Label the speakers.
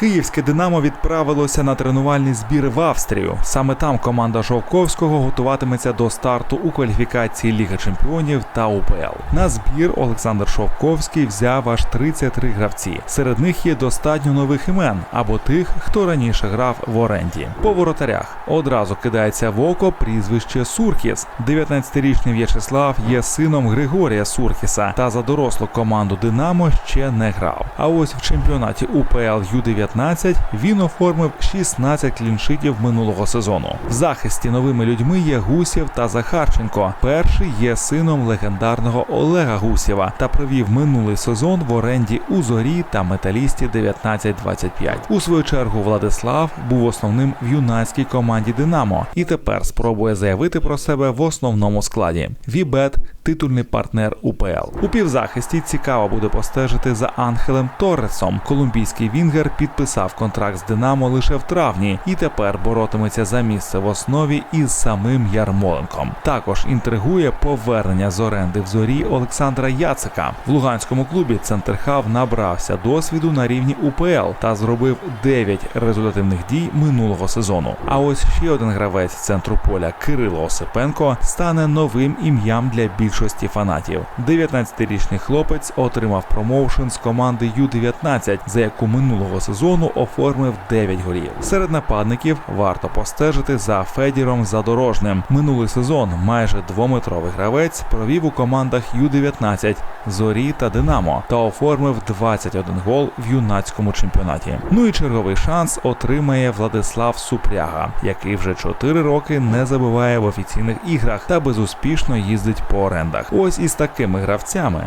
Speaker 1: Київське Динамо відправилося на тренувальний збір в Австрію. Саме там команда Жовковського готуватиметься до старту у кваліфікації Ліги Чемпіонів та УПЛ. На збір Олександр Шовковський взяв аж 33 гравці. Серед них є достатньо нових імен або тих, хто раніше грав в оренді. По воротарях одразу кидається в око прізвище Суркіс. 19-річний В'ячеслав є сином Григорія Суркіса та за дорослу команду Динамо ще не грав. А ось в чемпіонаті УПЛ Ю-19 він оформив 16 кліншитів минулого сезону. В захисті новими людьми є Гусєв та Захарченко. Перший є сином легендарного Олега Гусєва та провів минулий сезон в оренді у зорі та металісті 19-25. У свою чергу Владислав був основним в юнацькій команді Динамо і тепер спробує заявити про себе в основному складі. Вібет титульний партнер УПЛ. У півзахисті цікаво буде постежити за Анхелем Торресом. Колумбійський Вінгер підписав контракт з Динамо лише в травні і тепер боротиметься за місце в основі із самим Ярмоленком. Також інтригує повернення з оренди в зорі Олександра Яцика. В луганському клубі центрхав набрався досвіду на рівні УПЛ та зробив 9 результативних дій минулого сезону. А ось ще один гравець центру поля Кирило Осипенко стане новим ім'ям для більшості фанатів. 19-річний хлопець отримав промоушен з команди Ю-19, за яку минулого сезону оформив 9 голів. Серед нападників варто постежити за Федіром Задорожним. Минулий сезон майже двометровий гравець провів у командах Ю-19, Зорі та Динамо та оформив 21 гол в юнацькому чемпіонаті. Ну і черговий шанс отримає Владислав Супряга, який вже 4 роки не забиває в офіційних іграх та безуспішно їздить по орендах. Ось із такими гравцями